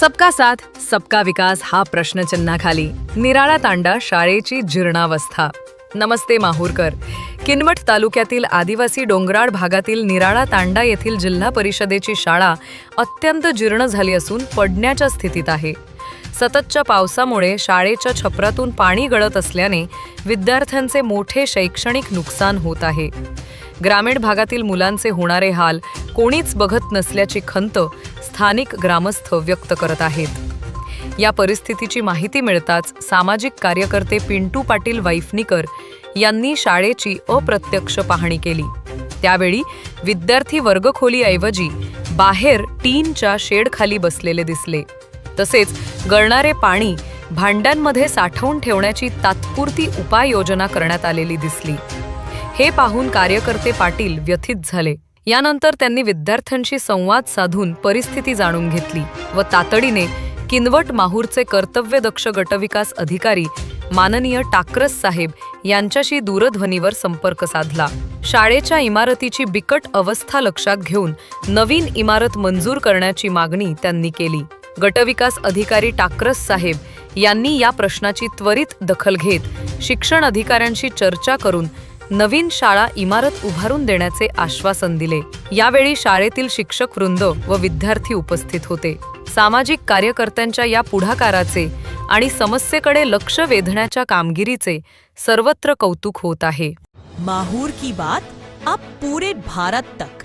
सबका साथ सबका विकास हा प्रश्नचिन्हाखाली. निराळा तांडा शाळेची जीर्णावस्था. नमस्ते माहूरकर. किनवट तालुक्यातील आदिवासी डोंगराळ भागातील निराळा तांडा येथील जिल्हा परिषदेची शाळा अत्यंत जीर्ण झाली असून पडण्याच्या स्थितीत आहे. सततच्या पावसामुळे शाळेच्या छपरातून पाणी गळत असल्याने विद्यार्थ्यांचे मोठे शैक्षणिक नुकसान होत आहे. ग्रामीण भागातील मुलांचे होणारे हाल कोणीच बघत नसल्याची खंत स्थानिक ग्रामस्थ व्यक्त करत आहेत. या परिस्थितीची माहिती मिळताच सामाजिक कार्यकर्ते पिंटू पाटील वाईफनीकर यांनी शाळेची अप्रत्यक्ष पाहणी केली. त्यावेळी विद्यार्थी वर्गखोलीऐवजी बाहेर टीनच्या शेडखाली बसलेले दिसले. तसेच गळणारे पाणी भांड्यांमध्ये साठवून ठेवण्याची तात्पुरती उपाययोजना करण्यात आलेली दिसली. हे पाहून कार्यकर्ते पाटील व्यथित झाले. यानंतर त्यांनी विद्यार्थ्यांशी संवाद साधून परिस्थिती जाणून घेतली व तातडीने किनवट माहूरचे कर्तव्यदक्ष गटविकास अधिकारी माननीय टाकरस साहेब यांच्याशी दूरध्वनीवर संपर्क साधला. शाळेच्या इमारतीची बिकट अवस्था लक्षात घेऊन नवीन इमारत मंजूर करण्याची मागणी त्यांनी केली. गटविकास अधिकारी टाकरस साहेब यांनी या प्रश्नाची त्वरित दखल घेत शिक्षण अधिकाऱ्यांशी चर्चा करून नवीन शाळा इमारत उभारून देण्याचे आश्वासन दिले. यावेळी शाळेतील शिक्षक वृंद व विद्यार्थी उपस्थित होते. सामाजिक कार्यकर्त्यांच्या या पुढाकाराचे आणि समस्येकडे लक्ष वेधण्याच्या कामगिरीचे सर्वत्र कौतुक होत आहे. माहूर की बात अब पूरे भारत तक.